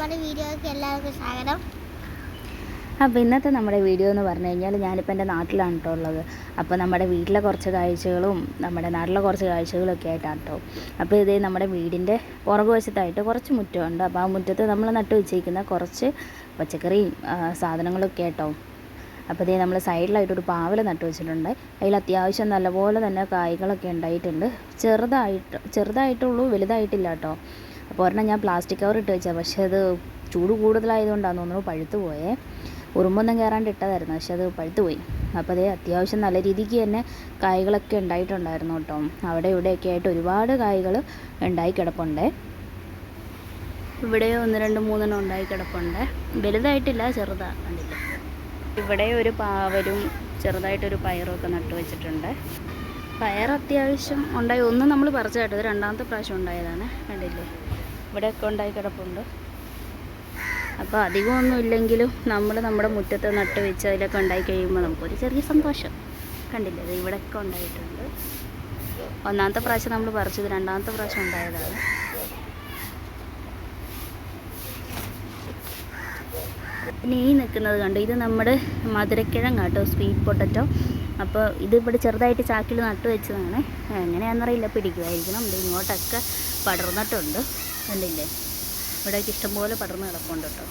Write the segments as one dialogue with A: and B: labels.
A: നമ്മുടെ വീഡിയോയ്ക്ക് എല്ലാവർക്കും സ്വാഗതം.
B: അപ്പോൾ ഇന്നത്തെ നമ്മുടെ വീഡിയോ എന്ന് പറഞ്ഞു കഴിഞ്ഞാൽ ഞാനിപ്പോൾ എന്റെ നാട്ടിലാണ് കേട്ടോ ഉള്ളത്. അപ്പോൾ നമ്മുടെ വീട്ടിലെ കുറച്ച് കാഴ്ചകളും നമ്മുടെ നാട്ടിലെ കുറച്ച് കാഴ്ചകളും ഒക്കെ ആയിട്ടാണ് കേട്ടോ അപ്പോൾ ഇതേ നമ്മുടെ വീടിന്റെ പുറകുവശത്തായിട്ട് കുറച്ച് മുറ്റമുണ്ട്. അപ്പോൾ ആ മുറ്റത്ത് നമ്മൾ നട്ടു വെച്ചിരിക്കുന്ന കുറച്ച് പച്ചക്കറിയും സാധനങ്ങളൊക്കെ ആട്ടോ. അപ്പോൾ ഇതേ നമ്മൾ സൈഡിലായിട്ടൊരു പാവല നട്ടു വെച്ചിട്ടുണ്ട്. അതിൽ അത്യാവശ്യം നല്ലപോലെ തന്നെ കായ്കളൊക്കെ ഉണ്ടായിട്ടുണ്ട്. ചെറുതായിട്ട് ചെറുതായിട്ടുള്ളൂ വലുതായിട്ടില്ല കേട്ടോ അപ്പോൾ ഒരെണ്ണം ഞാൻ പ്ലാസ്റ്റിക് കവർ ഇട്ട് വെച്ചാൽ പക്ഷേ അത് ചൂട് കൂടുതലായതുകൊണ്ടാണ് തോന്നുന്നു പഴുത്തു പോയേ. ഉറുമ്പൊന്നും കയറാണ്ട് ഇട്ടതായിരുന്നു. പക്ഷേ അത് പഴുത്തു പോയി. അപ്പോൾ അതേ അത്യാവശ്യം നല്ല രീതിക്ക് തന്നെ കായ്കളൊക്കെ ഉണ്ടായിട്ടുണ്ടായിരുന്നു കേട്ടോ. അവിടെ ഇവിടെയൊക്കെ ആയിട്ട് ഒരുപാട് കായ്കൾ ഉണ്ടായി കിടപ്പുണ്ട്. ഇവിടെ ഒന്ന് രണ്ട് മൂന്നെണ്ണം ഉണ്ടായി കിടപ്പുണ്ട്. വലുതായിട്ടില്ല ചെറുതാണ് ഇവിടെ ഒരു പാവലും ചെറുതായിട്ടൊരു പയറും ഒക്കെ നട്ടു വെച്ചിട്ടുണ്ട്. പയർ അത്യാവശ്യം ഉണ്ടായി. ഒന്ന് നമ്മൾ പറിച്ചു കേട്ടത് രണ്ടാമത്തെ പ്രാവശ്യം ഉണ്ടായതാണ്. കണ്ടില്ലേ? ഇവിടെയൊക്കെ ഉണ്ടായി കിടപ്പുണ്ട്. അപ്പോൾ അധികമൊന്നും ഇല്ലെങ്കിലും നമ്മൾ നമ്മുടെ മുറ്റത്ത് നട്ട് വെച്ച് അതിലൊക്കെ ഉണ്ടായി കഴിയുമ്പോൾ നമുക്കൊരു ചെറിയ സന്തോഷം. കണ്ടില്ലേ? അത് ഇവിടെയൊക്കെ ഉണ്ടായിട്ടുണ്ട്. ഒന്നാമത്തെ പ്രാവശ്യം നമ്മൾ പറിച്ചത് രണ്ടാമത്തെ പ്രാവശ്യം ഉണ്ടായതാണ്. പിന്നെ ഈ നിൽക്കുന്നത് കണ്ടു? ഇത് നമ്മുടെ മധുരക്കിഴങ്ങ് കേട്ടോ സ്വീറ്റ് പൊട്ടറ്റോ അപ്പോൾ ഇത് ചെറുതായിട്ട് ചാക്കിൽ നട്ടു വെച്ചതാണ്. എങ്ങനെയാണെന്നറിയില്ല പിടിക്കുമായിരിക്കണം ഇത് ഇങ്ങോട്ടൊക്കെ പടർന്നിട്ടുണ്ട്. കണ്ടില്ലേ? ഇവിടെ ഇഷ്ടംപോലെ പടർന്ന് കിടപ്പുണ്ട് കേട്ടോ.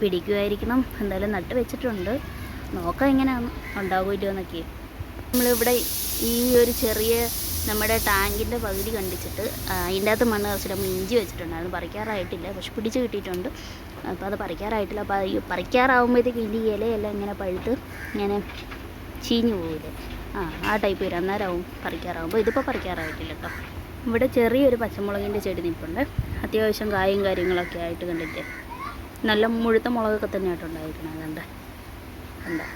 B: പിടിക്കുമായിരിക്കണം എന്തായാലും നട്ട് വെച്ചിട്ടുണ്ട്. നോക്കാം എങ്ങനെയാണ് ഉണ്ടാവുമല്ലോ എന്നൊക്കെ നമ്മളിവിടെ ഈ ഒരു ചെറിയ നമ്മുടെ ടാങ്കിന്റെ പകുതി കണ്ടിച്ചിട്ട് അതിന്റെ അകത്ത് മണ്ണ് നിറച്ചിട്ട് നമ്മൾ ഇഞ്ചി വെച്ചിട്ടുണ്ടായിരുന്നു. പറിക്കാറായിട്ടില്ല. പക്ഷെ പിടിച്ച് കിട്ടിയിട്ടുണ്ട്. അപ്പോൾ അത് പറിക്കാറായിട്ടില്ല. അപ്പോൾ ഈ പറിക്കാറാവുമ്പോഴത്തേക്ക് ഇതിന്റെ ഇലയെല്ലാം ഇങ്ങനെ പഴുത്ത് ഇങ്ങനെ ചീഞ്ഞു പോകില്ലേ ആ ആ ടൈപ്പ് വരും. അന്നേരമാവും പറിക്കാറാവുമ്പോൾ ഇതിപ്പോൾ പറിക്കാറായിട്ടില്ല കേട്ടോ. ഇവിടെ ചെറിയൊരു പച്ചമുളകിന്റെ ചെടി നിൽപ്പുണ്ട്. അത്യാവശ്യം കായും കാര്യങ്ങളൊക്കെ ആയിട്ട് കണ്ടിട്ട്. നല്ല മുഴുത്ത മുളകൊക്കെ തന്നെയായിട്ടുണ്ടായിരിക്കണം അതുകൊണ്ട് എന്താ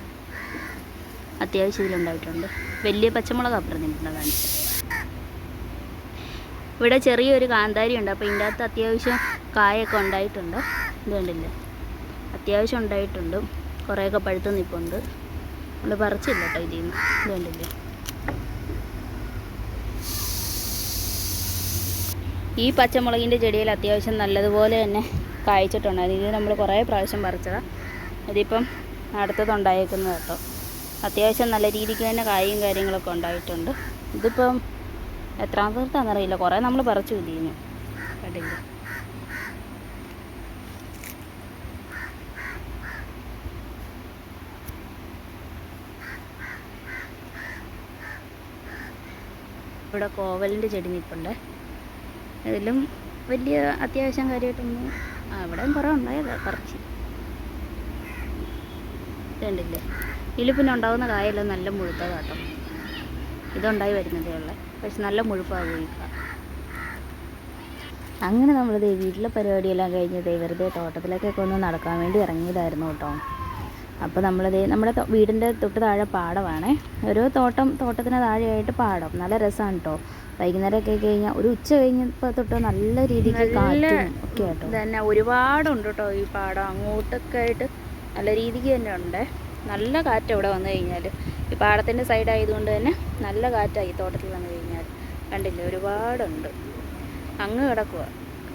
B: അത്യാവശ്യം ഇതിലുണ്ടായിട്ടുണ്ട്. വലിയ പച്ചമുളക് അപ്പുറം നിൽക്കുന്നത് ഇവിടെ ചെറിയൊരു കാന്താരി ഉണ്ട്. അപ്പോൾ ഇതിന്റെ അകത്ത് അത്യാവശ്യം കായൊക്കെ ഉണ്ടായിട്ടുണ്ട്. ഇത് കണ്ടില്ലേ? അത്യാവശ്യം ഉണ്ടായിട്ടുണ്ട്. കുറേയൊക്കെ പഴുത്ത് നിൽപ്പുണ്ട്. നമ്മൾ പറിച്ചില്ല കേട്ടോ ഇതിൽ നിന്ന്. ഇത് കണ്ടില്ലേ? ഈ പച്ചമുളകിന്റെ ചെടിയിൽ അത്യാവശ്യം നല്ലതുപോലെ തന്നെ കായ്ച്ചിട്ടുണ്ടായിരുന്നു. ഇത് നമ്മൾ കുറേ പ്രാവശ്യം പറിച്ചതാണ് ഇതിപ്പം അടുത്തതുണ്ടായേക്കുന്നത് കേട്ടോ. അത്യാവശ്യം നല്ല രീതിക്ക് തന്നെ കായും കാര്യങ്ങളൊക്കെ ഉണ്ടായിട്ടുണ്ട്. ഇതിപ്പം എത്രാം തീർത്താണെന്നറിയില്ല കുറേ നമ്മൾ പറിച്ചു ഇതിന്. കണ്ടില്ലേ? ഇവിടെ കോവലിന്റെ ചെടി നിൽപ്പുണ്ട്. ഇതിലും വലിയ അത്യാവശ്യം കാര്യമായിട്ടൊന്നും അവിടെയും കുറേ ഉണ്ടായതാ പറിച്ച് ഇതുണ്ടില്ലേ ഇതിൽ പിന്നെ ഉണ്ടാകുന്ന കായെല്ലാം നല്ല മുഴുത്തതാട്ടോ ഇതുണ്ടായി വരുന്നതേ ഉള്ളേ. പക്ഷെ നല്ല മുഴുപ്പാകും ഈ അങ്ങനെ നമ്മളിത് വീട്ടിലെ പരിപാടിയെല്ലാം കഴിഞ്ഞ് ദൈവരുടെ തോട്ടത്തിലേക്കൊക്കെ ഒന്ന് നടക്കാൻ വേണ്ടി ഇറങ്ങിയതായിരുന്നു കേട്ടോ അപ്പോൾ നമ്മളത് നമ്മുടെ വീടിന്റെ തൊട്ട് താഴെ പാടമാണ്. ഒരു തോട്ടം തോട്ടത്തിന് താഴെയായിട്ട് പാടം. നല്ല രസമാണ് കേട്ടോ വൈകുന്നേരമൊക്കെ കഴിഞ്ഞാൽ ഒരു ഉച്ച കഴിഞ്ഞപ്പോൾ തൊട്ട് നല്ല രീതിക്ക് കാറ്റും ഒക്കെ കേട്ടോ തന്നെ ഒരുപാടുണ്ട് കേട്ടോ ഈ പാടം. അങ്ങോട്ടൊക്കെ ആയിട്ട് നല്ല രീതിക്ക് തന്നെ ഉണ്ട്. നല്ല കാറ്റ് ഇവിടെ വന്നു കഴിഞ്ഞാൽ ഈ പാടത്തിന്റെ സൈഡായതുകൊണ്ട് തന്നെ നല്ല കാറ്റായി തോട്ടത്തിൽ വന്നു കഴിഞ്ഞാൽ കണ്ടില്ലേ? ഒരുപാടുണ്ട്. അങ്ങ് കിടക്കുക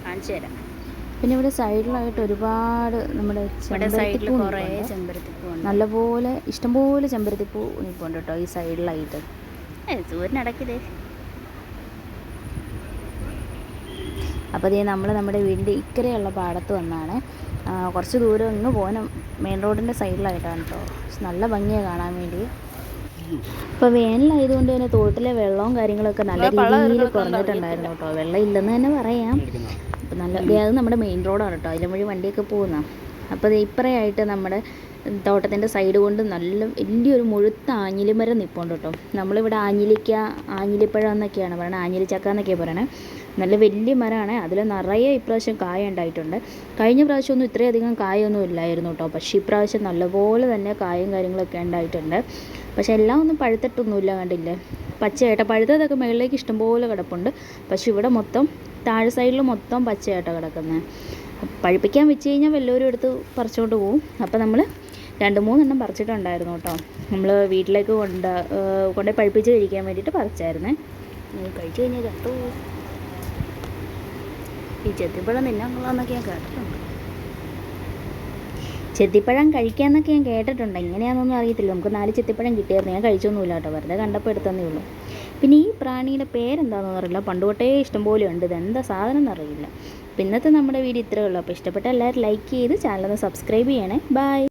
B: കാണിച്ചു തരാം. പിന്നെ ഇവിടെ സൈഡിലായിട്ട് ഒരുപാട് നമ്മുടെ സൈഡിൽ കുറേ ചെമ്പരത്തിപ്പൂ നല്ലപോലെ ഇഷ്ടംപോലെ ചെമ്പരത്തിപ്പൂ നിൽപ്പുണ്ട് കേട്ടോ ഈ സൈഡിലായിട്ട്. സൂര്യനടക്കില്ലേ അപ്പോൾ ഇതേ നമ്മൾ നമ്മുടെ വീടിന്റെ ഇക്കരെയുള്ള പാടത്ത് വന്നാണ്. കുറച്ച് ദൂരം ഒന്ന് പോകണം മെയിൻ റോഡിന്റെ സൈഡിലായിട്ടാണ് കേട്ടോ നല്ല ഭംഗിയാണ് കാണാൻ വേണ്ടി. ഇപ്പോൾ വേനലായതുകൊണ്ട് തന്നെ തോട്ടിലെ വെള്ളവും കാര്യങ്ങളൊക്കെ നല്ല രീതിയിൽ കുറഞ്ഞിട്ടുണ്ടായിരുന്നു കേട്ടോ വെള്ളം ഇല്ലെന്ന് തന്നെ പറയാം. അപ്പം നല്ല അത് നമ്മുടെ മെയിൻ റോഡാണ് കേട്ടോ അതിലും വഴി വണ്ടിയൊക്കെ പോകുന്ന. അപ്പോൾ ഇപ്പറയായിട്ട് നമ്മുടെ തോട്ടത്തിന്റെ സൈഡ് കൊണ്ട് നല്ല വലിയൊരു മുഴുത്ത ആഞ്ഞിലിമരം നിൽപ്പുണ്ട് കേട്ടോ. നമ്മളിവിടെ ആഞ്ഞിലിക്ക ആഞ്ഞിലിപ്പഴം എന്നൊക്കെയാണ് പറയുന്നത് ആഞ്ഞിലിച്ചക്ക എന്നൊക്കെയാണ് പറയണത് നല്ല വലിയ മരമാണ്. അതിൽ നിറയെ ഇപ്രാവശ്യം കായ ഉണ്ടായിട്ടുണ്ട്. കഴിഞ്ഞ പ്രാവശ്യം ഒന്നും ഇത്രയധികം കായൊന്നും ഇല്ലായിരുന്നു കേട്ടോ. പക്ഷേ ഇപ്രാവശ്യം നല്ലപോലെ തന്നെ കായും കാര്യങ്ങളൊക്കെ ഉണ്ടായിട്ടുണ്ട്. പക്ഷേ എല്ലാം ഒന്നും പഴുത്തിട്ടൊന്നുമില്ല കണ്ടില്ലേ? പച്ചയായിട്ട് പഴുത്തതൊക്കെ മുകളിലേക്ക് ഇഷ്ടംപോലെ കിടപ്പുണ്ട്. പക്ഷേ ഇവിടെ മൊത്തം താഴെ സൈഡിൽ മൊത്തം പച്ചയായിട്ടാണ് കിടക്കുന്നത് പഴുപ്പിക്കാൻ വെച്ച് കഴിഞ്ഞാൽ വല്ലവരും എടുത്ത് പറിച്ചുകൊണ്ട് പോവും. അപ്പോൾ നമ്മൾ രണ്ട് മൂന്നെണ്ണം പറിച്ചിട്ടുണ്ടായിരുന്നു കേട്ടോ. നമ്മൾ വീട്ടിലേക്ക് കൊണ്ട് കൊണ്ടുപോയി പഴുപ്പിച്ച് കഴിക്കാൻ വേണ്ടിയിട്ട് പറിച്ചായിരുന്നേ. കഴിച്ചു കഴിഞ്ഞാൽ കേട്ടോ ഈ ചെത്തിപ്പഴം തിന്നാൻ കൊള്ളാമെന്നൊക്കെ ഞാൻ കേട്ടിട്ടുണ്ട്. ചെത്തിപ്പഴം കഴിക്കാമെന്നൊക്കെ ഞാൻ കേട്ടിട്ടുണ്ട്. എങ്ങനെയാണെന്നൊന്നും അറിയത്തില്ല. നമുക്ക് നാല് ചെത്തിപ്പഴം കിട്ടിയായിരുന്നു. ഞാൻ കഴിച്ചൊന്നുമില്ല കേട്ടോ. വെറുതെ കണ്ടപ്പോൾ എടുത്തന്നേ ഉള്ളൂ. പിന്നെ ഈ പ്രാണിയുടെ പേരെന്താണെന്ന് അറിയില്ല. പണ്ട് ഇഷ്ടം ഇഷ്ടംപോലെ ഉണ്ട്. ഇതെന്താ സാധനം എന്നറിയില്ല ഇന്നത്തെ നമ്മുടെ വീഡിയോ ഇത്രയേ ഉള്ളൂ. അപ്പോൾ ഇഷ്ടപ്പെട്ട എല്ലാവരും ലൈക്ക് ചെയ്ത് ചാനലൊന്ന് സബ്സ്ക്രൈബ് ചെയ്യണേ. ബൈ